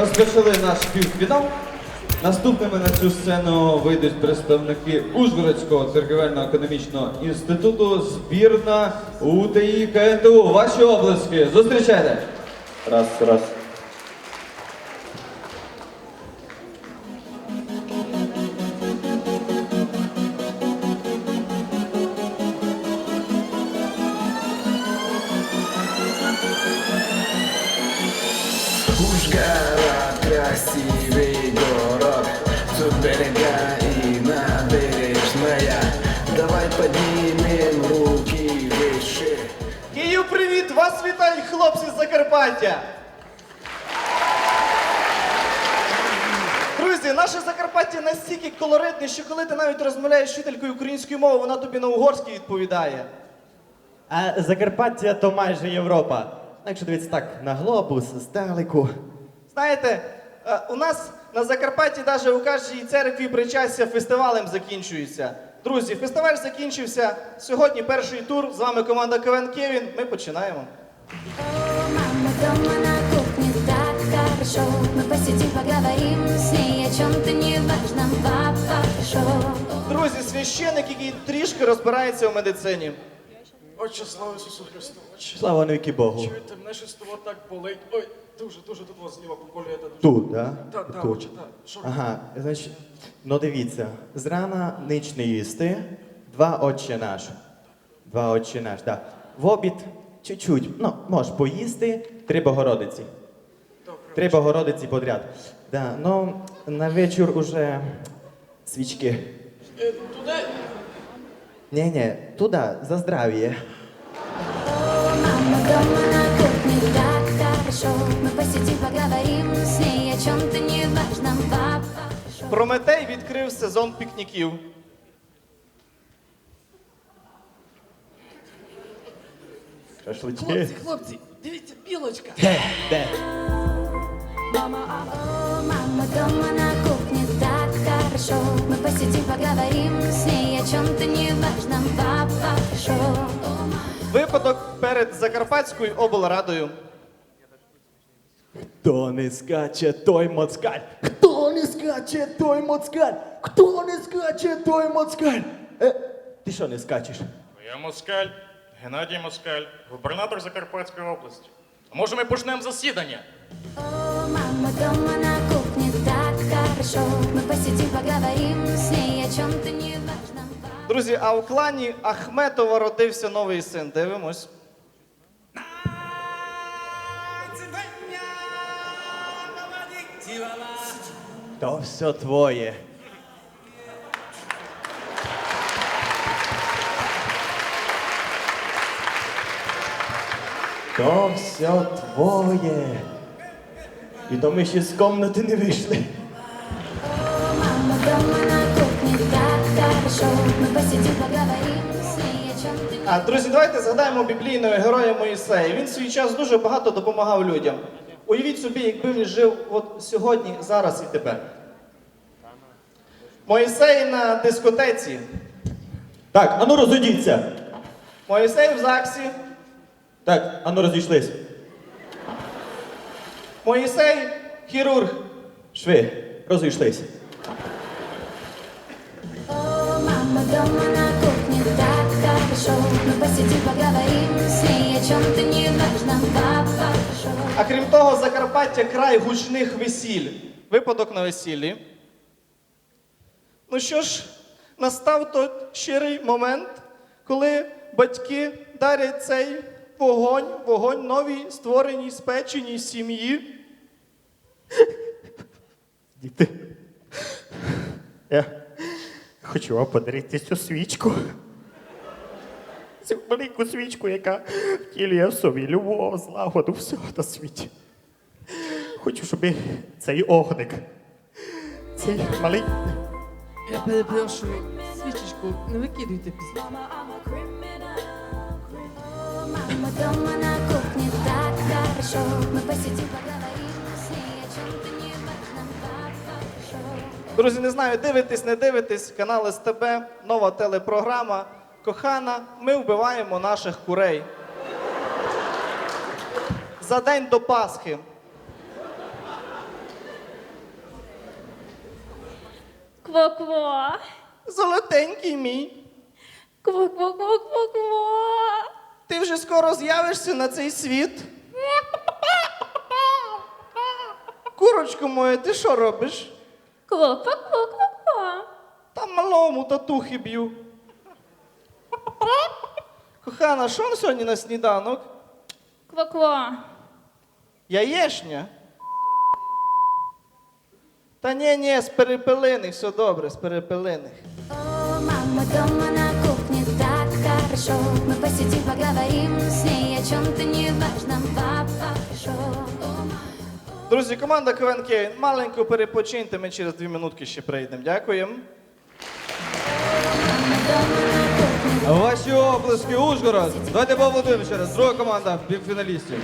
Розпочали наш півфінал. Наступними на цю сцену вийдуть представники Ужгородського церковельно-економічного інституту, збірна УТІ КНТУ. Ваші області. Зустрічайте! Раз, раз. Берега и набережная Давай поднимем руки выше Київ, привіт! Вас вітають хлопці з Закарпаття! Друзі, наше Закарпаття настільки колоритне, що коли ти навіть розмовляєш з вчителькою української мови, вона тобі на угорській відповідає. А Закарпаття то майже Європа. Якщо дивитися так на глобус здалеку. Знаєте, е, у нас на Закарпатті навіть у кожній церкві причастя фестивалем закінчується. Друзі, фестиваль закінчився. Сьогодні перший тур. З вами команда КВН Кевін. Ми починаємо. Мама дома на кухне так хорошо Мы посидим, поговорим с ней о чем-то неважном Папа шоу Друзі, священик, який трішки розбирається у медицині. Отче, слава Ісусу Христу! Отче, Слава навіки Богу. чуєте, мене щось того так болить. Ой, дуже, дуже тут вас зліва та дуже. Тут, да? Та, та, Тут. отче, та. Що? Ага, значить, ну дивіться, зрана ніч не їсти, два отче наш. Два отче наш, да. В обід чуть-чуть, ну, можеш поїсти, три Богородиці. Три Богородиці подряд. Да, ну, на вечір уже свічки. Е, туди? Ні-ні, туди, за здрав'я. Так Посидим, поговорим с ней о чем-то неважном Папа Прометей відкрив сезон пікніків. Шашлички. Хлопці, хлопці, дивіться, білочка. Де? Де? О, мама дома на кухне так хорошо Мы посидим, поговорим с ней о чем-то неважном Папа шоу Випадок перед Закарпатською облрадою. Хто не скаче, той моцкаль. Хто не скаче, той моцкаль. Хто не скаче, той моцкаль. Е, ти що не скачеш? Я Москаль, Геннадій Москаль, губернатор Закарпатської області. А може ми почнемо засідання? О, мама дома на кухне так хорошо Мы посидим, поговорим с ней о чем-то неважном Друзі, а у клані Ахметова родився новий син. Дивимось. То все твоє. То все твоє. І то ми ще з комнати не вийшли. А, друзі, давайте згадаємо біблійного героя Моїсея. Він в свій час дуже багато допомагав людям. Уявіть собі, якби він жив от сьогодні, зараз і тепер. Моїсей на дискотеці. Так, ану розійдіться. Моїсей в ЗАГСі. Так, ану розійшлись. Моїсей хірург. Шви, розійшлись. О, мама дома на кухне так хорошо Мы посидим, поговорим с ней о шоу А крім того, Закарпаття край гучних весіль. Випадок на весіллі. Ну що ж, настав той щирий момент, коли батьки дарять цей вогонь, вогонь новій створеній спеченій сім'ї. Діти. Я хочу вам подарити цю свічку. Цю велику свічку, яка втілює в собі любов, злагоду, всього на світі. Хочу, щоб цей огник, цей малий. Я перепрошую, свічечку, не викидуйте після. Мама дома на кухне так хорошо Мы посидим, поговорим с ней о чем-то Папа шоу Друзі, не знаю, дивитесь, не дивитесь, канал СТБ, нова телепрограма. Кохана, ми вбиваємо наших курей. За день до Пасхи. Кво-кво. Золотенький мій. Кво-кво-кво-кво-кво. Ти вже скоро з'явишся на цей світ. Курочку моє, ти що робиш? Кво-кво-кво-кво-кво. Та малому татухи б'ю. Кохана, що на сьогодні на сніданок? Кво-кво. Яєшня? Та ні, ні, з перепелиних, все добре, з перепелиних. О, мама дома на кухне так хорошо Мы посидим, поговорим с ней о чем-то неважном Папа пришел Друзі, команда КВН Київ, маленько перепочиньте, ми через дві минутки ще прийдемо. Дякуємо. Ваші оплески, Ужгород. Давайте поаплодуємо ще раз. Друга команда півфіналістів.